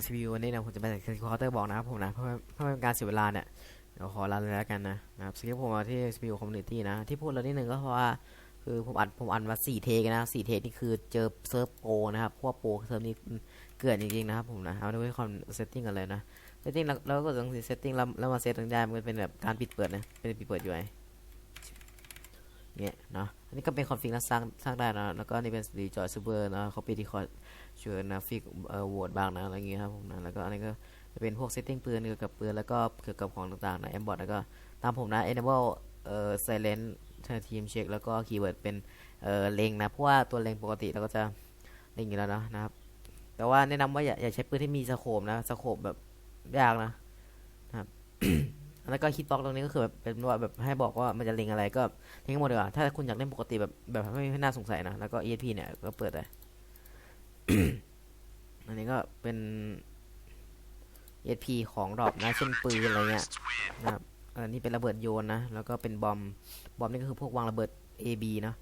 วัสดีครับผม CPU วันนี้นะผมจะไปสกิลเคาน์เตอร์บอกนะครับผมนะเพื่อเพื่อเป็นการเสียเวลาเนี่ยเดี๋ยวขอลาเลยแล้วกันนะนะครับสกิลผมมาที่ CPU Community นะที่พูดแล้วนิดนึงก็เพราะว่าคือผมอัดผมอัดมาสี่เทคนะสี่เทคนี่คือเจอเซิร์ฟโปรนะครับพวกโปรเซิร์ฟนี้เกลื่อนจริงๆนะครับผมนะเอาด้วยความเซตติ้งกันเลยนะเซตติ้งแล้วแล้วก็ตรงเซตติ้งแล้วแล้วมาเซตตรงได้มันเป็นแบบการปิดเปิดนะเป็นปิดเปิดอยู่ไง เนี่ยเนาะอันนี้ก็เป็นคอนฟิกนะสร้างสร้างได้นะแล้วก็นี่เป็นรีจอยซูเปอร์นะเขาปีที่คอเชิญนะฟิกเอ่อโหวตบ้างนะอะไรเงี้ยครับผมนะแล้วก็อันนี้ก็จะเป็นพวกเซตติ้งปืนเกี่ยวกับปืนแล้วก็เกี่ยวกับของต่างๆนะแอมบอทแล้วก็ตามผมนะ enable เอ่อ silent ทีมเช็คแล้วก็คีย์เวิร์ดเป็นเอ่อเล็งนะเพราะว่าตัวเล็งปกติเราก็จะเล็งอยู่แล้วนะนะครับแต่ว่าแนะนำว่าอย่าอย่าใช้ปืนที่มีสโคปนะสโคปแบบยากนะนะครับ แล้วก็คิดบล็อกตรงนี้ก็คือแบบเป็นว่าแบบให้บอกว่ามันจะเล็งอะไรก็ทิ้งหมดดีกว่าถ้าคุณอยากเล่นปกติแบบแบบไม่ไม่น่าสงสัยนะแล้วก็ ESP เนี่ยก็เปิดได้อันนี้ก็เป็น ESP ของดรอปนะเช่นปืนอะไรเงี้ยนะครับอันนี้เป็นระเบิดโยนนะแล้วก็เป็นบอมบอมนี่ก็คือพวกวางระเบิด AB เนอะ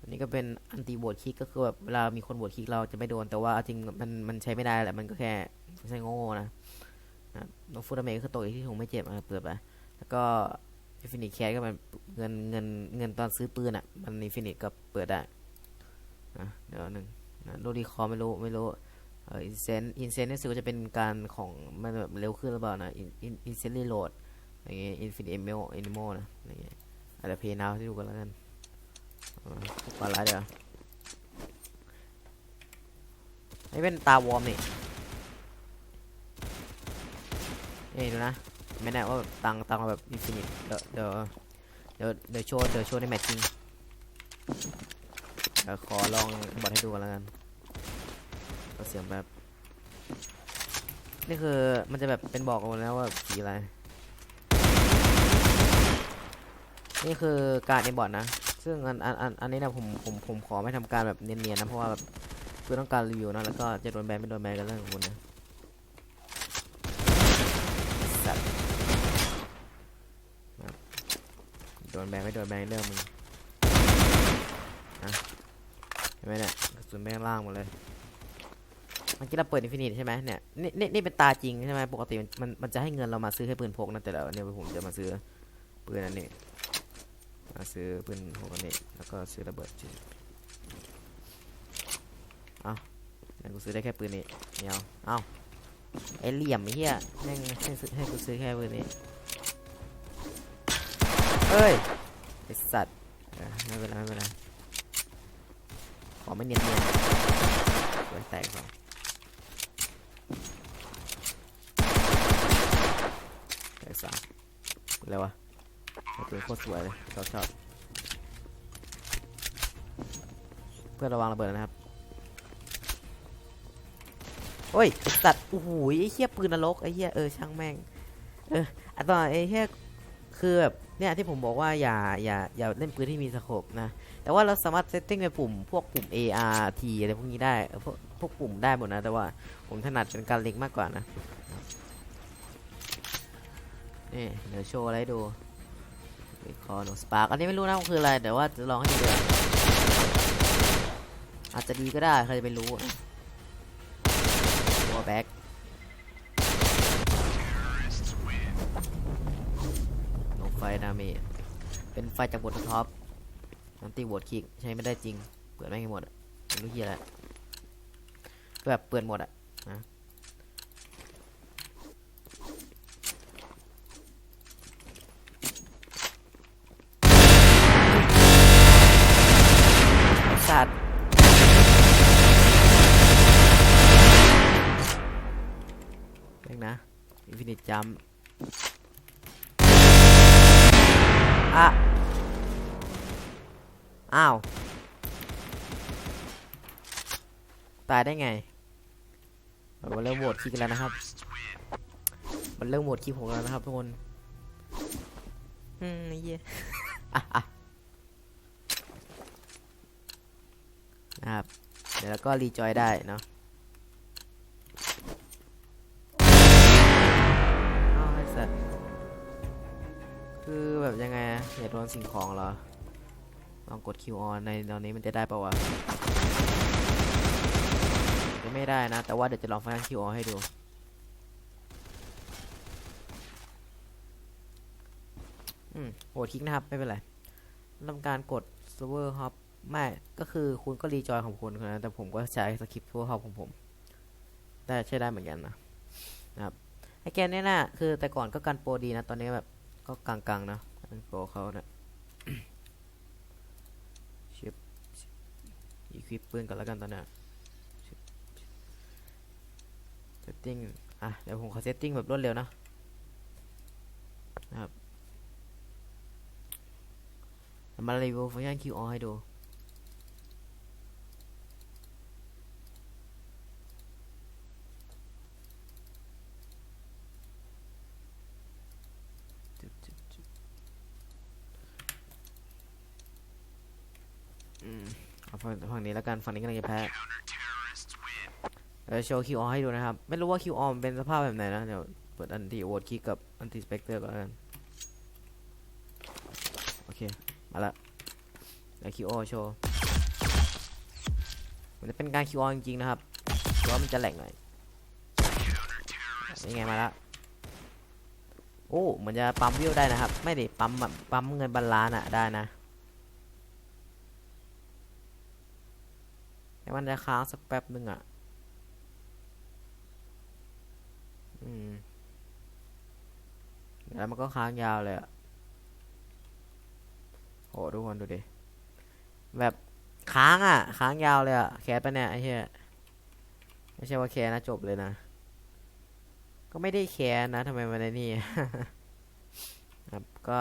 อันนี้ก็เป็นอันตีโบดคิกก็คือแบบเวลามีคนโบดคิกเราจะไม่โดนแต่ว่าจริงมันมันใช้ไม่ได้แหละมันก็แค่ใช้โง่นะ นะครับน้องฟูดเมก็คือตกอีกที่ถุงไม่เจ็บอะเปิดไปแล้วก็อินฟินิตแคก็มันเงินเงินเงินตอนซื้อปืนอะ มันอินฟินิตก็เปิดได้นะเดี๋ยวหนึ่งนะโดดีคอไม่รู้ไม่รู้เอออินเซนอินเซนนี่สึกว่าจะเป็นการของมันแบบเร็วขึ้นหรือเปล่านะอินอินอินเซนรีโหลดอย่างเงี้ยอินฟินิตเอเมลเอนิโมนะอย่างเงี้ยอาจจะเพย์นาวที่ดูกันแล้วกันอ่าปลาร้ายเดี๋ยวไอ้เป็นตาวอร์มนี่ นี่ดูนะไม่แน่ว่าตังตังแบบอินฟินิตเดี๋ยวเดี๋ยวเดี๋ยวเดี๋ยวโชว์เดี๋ยวโชว์ในแมตช์จริงเดี๋ยวขอลองบอทให้ดูกันแล้วกันก็เสียงแบบ นี่คือมันจะแบบเป็นบอกกันแล้วว่าสีอะไร นี่คือการเอ็นบอทนะ ซึ่งอันอันอันอันนี้นะผมผมผมขอไม่ทำการแบบเนียนๆนะเพราะว่าแบบเพื่อต้องการรีวิวนะแล้วก็จะโดนแบนไม่โดนแบนกันเรื่องของคุณนะสัตว์ครับโดนแบนไม่โดนแบนเรื่องมึงเห็นไหมเนี่ยกระสุนไปข้างล่างหมดเลยเมื่อกี้เราเปิดอินฟินิตใช่ไหมเนี่ยนี่นี่นี่เป็นตาจริงใช่ไหมปกติมันมันจะให้เงินเรามาซื้อแค่ปืนพกนะแต่แล้วเนี่ยผมจะมาซื้อปืนอันนี้มาซื้อปืนพกอันนี้แล้วก็ซื้อระเบิดจริงเอาเนี่ยกูซื้อได้แค่ปืนนี้ไม่เอาเอาไอ้เหลี่ยมไอ้เหี้ยแม่งให้ซื้อให้กูซื้อแค่ปืนนี้ เอ้ยไอสัตว์ไม่เป็นไรไม่เป็นไรขอไม่เนียนเนียนสวยแตกสองแตกสามอะไรวะตัวโคตรสวยเลยชอบชอบเพื่อระวังระเบิดนะครับโอ้ยสัตว์โอ้โหไอ้เหี้ยปืนนรกไอ้เหี้ยเออช่างแม่งเอออันตอไอ้เหี้ย คือแบบเนี่ยที่ผมบอกว่าอย่าอย่าอย่าเล่นปืนที่มีสโคปนะ แต่ว่าเราสามารถเซตติ้งในปุ่มพวกปุ่ม A R T อะไรพวกนี้ได้พวกพวกปุ่มได้หมดนะ แต่ว่าผมถนัดเป็นการเล็งมากกว่านะนี่เดี๋ยวโชว์อะไรให้ดูคอโนสปาร์กอันนี้ไม่รู้นะมันคืออะไรแต่ว่าจะลองให้ดูอาจจะดีก็ได้ใครจะไปรู้ตัวแบ็ก ดาเมจเป็นไฟจากบทท็อปอันตีโหวตคิกใช้ไม่ได้จริง เปิดไม่ให้หมดอะไม่รู้เฮียอะไรแบบเปิดหมดอะนะสัตว์เร่งนะ อินฟินิตจัม อะอ้าว ตายได้ไงมันเริ่มโหวตคิกกันแล้วนะครับ มันเริ่มโหวตคิกผมแล้วนะครับทุกคน อืมไอ้เหี้ยอะอะนะครับ เดี๋ยวเราก็รีจอยได้เนาะ คือแบบยังไงอะอย่าโดนสิ่งของเหรอ ลองกด Q on ในตอนนี้มันจะได้ปะวะจะไม่ได้นะ แต่ว่าเดี๋ยวจะลองฟังก์ชันให้ดูอืมโหดคลิกนะครับ ไม่เป็นไรทำการกด server hop ไม่ ก็คือคุณก็รีจอยของคุณนะแต่ผมก็ใช้สคริปต์ server hop ของผม ได้ใช้ได้เหมือนกันนะ นะครับไอแกนเนี่ยนะคือแต่ก่อนก็กันโปรดีนะ ตอนนี้แบบ ก็กลางๆนะโปรเขาเนี่ยชิปอีควิปปืนกันแล้วกันตอนนี้เซตติ้งอะเดี๋ยวผมขอเซตติ้งแบบรวดเร็วนะนะครับมารีวิวฟังก์ชัน QR ให้ดู จุ๊บจุ๊บจุ๊บ อืมเอาฝั่งฝั่งนี้แล้วกันฝั่งนี้กำลังจะแพ้เดี๋ยวโชว์ QR ให้ดูนะครับ ไม่รู้ว่า QR มันเป็นสภาพแบบไหนนะ เดี๋ยวเปิดอันติโหวตคลิกกับอันติสเปกเตอร์ก่อนกัน โอเค มาละเดี๋ยว QR โชว์ มันจะเป็นการ QR จริงๆนะครับแต่ว่ามันจะแหลกหน่อยนี่ไงมาละโอ้เหมือนจะปั๊มวิวได้นะครับ ไม่ดิปั๊มปั๊มเงินบรรลานอะได้นะ แต่มันจะค้างสักแป๊บหนึ่งอะ อืม แล้วมันก็ค้างยาวเลยอะโอ้ทุกคนดูดิ แบบค้างอะ ค้างยาวเลยอะ แคสไปะเนี่ยไอ้เหี้ย ไม่ใช่ว่าแคสนะจบเลยนะ ก็ไม่ได้แคสนะทำไมมันในนี่ ครับ ก็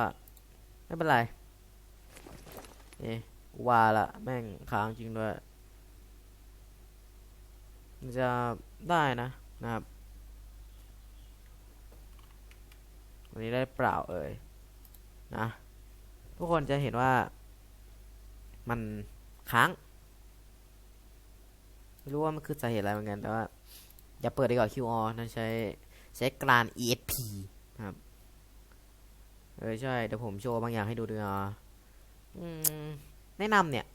ไม่เป็นไร นี่ว่าละแม่งค้างจริงด้วย จะได้นะนะครับ วันนี้ได้เปล่าเอ่ยนะ ทุกคนจะเห็นว่า มันค้าง ไม่รู้ว่ามันคือสาเหตุอะไรเหมือนกัน แต่ว่า อย่าเปิดดีกว่า QR นะใช้ใช้กราน ESP นะครับเออใช่เดี๋ยวผมโชว์บางอย่างให้ดูดีกว่าอืมแนะนำเนี่ย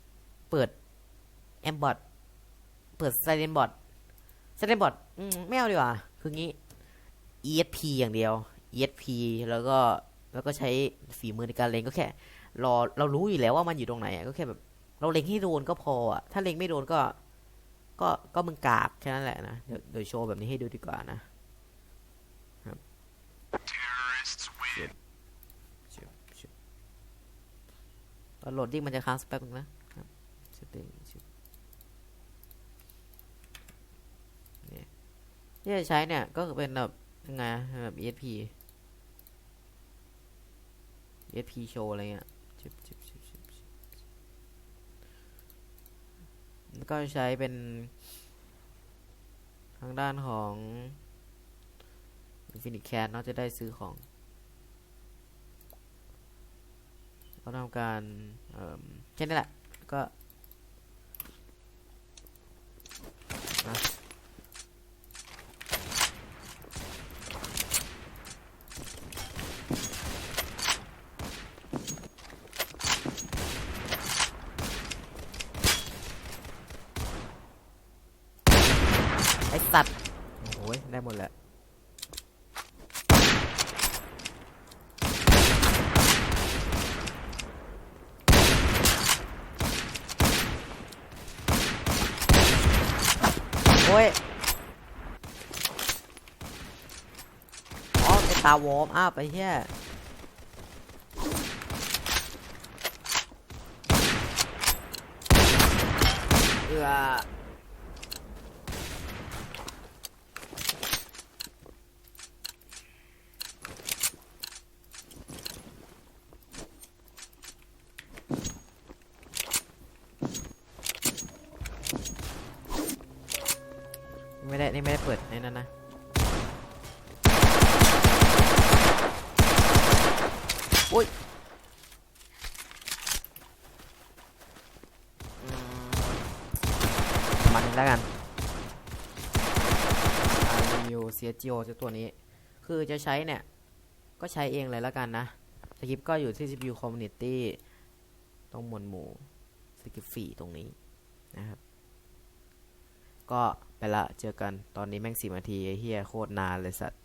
เปิด m b o t เปิด Silent Bot Silent Bot อื มไม่เอาดีกว่า คืองี้ ESP อย่างเดียว ESP แล้วก็แล้วก็ใช้ฝีมือในการเล็งก็แค่ รอเรารู้อยู่แล้วว่ามันอยู่ตรงไหนอะก็แค่แบบ เราเล็งให้โดนก็พออะถ้าเล็งไม่โดนก็ ก็ก็มึงกากแค่นั้นแหละนะเดี๋ยวเดี๋ยวโชว์แบบนี้ให้ดูดีกว่านะตอนโหลดดิ้งมันจะค้างสักแป๊บนึงนะครับ setting นี่ ที่จะใช้เนี่ยก็เป็นแบบยังไงแบบ ESP ESP show อะไรเงี้ยก็ใช้เป็น ทางด้านของ Infinite Cat เนาะจะได้ซื้อของเราทำการเอ่อแค่นี้แหละ ก็นะไอสัตว์ โอ้ย ได้หมดแหละโอ้ยอ๋อเป็นตาวอร์มอัพไปเฮียเออ ไม่ได้นี่ไม่ได้เปิดในนั้นนะอุ้ยมันแล้วกันรีวิว CSGO เจ้าตัวนี้ คือจะใช้เนี่ย ก็ใช้เองเลยแล้วกันนะสคริปก็อยู่ที่ CPU Community ตรงหมวดหมู่สคริปฟรีตรงนี้นะครับ ก็ ไปละเจอกันตอนนี้แม่งสิบนาทีไอ้เฮียโคตรนานเลยสัตว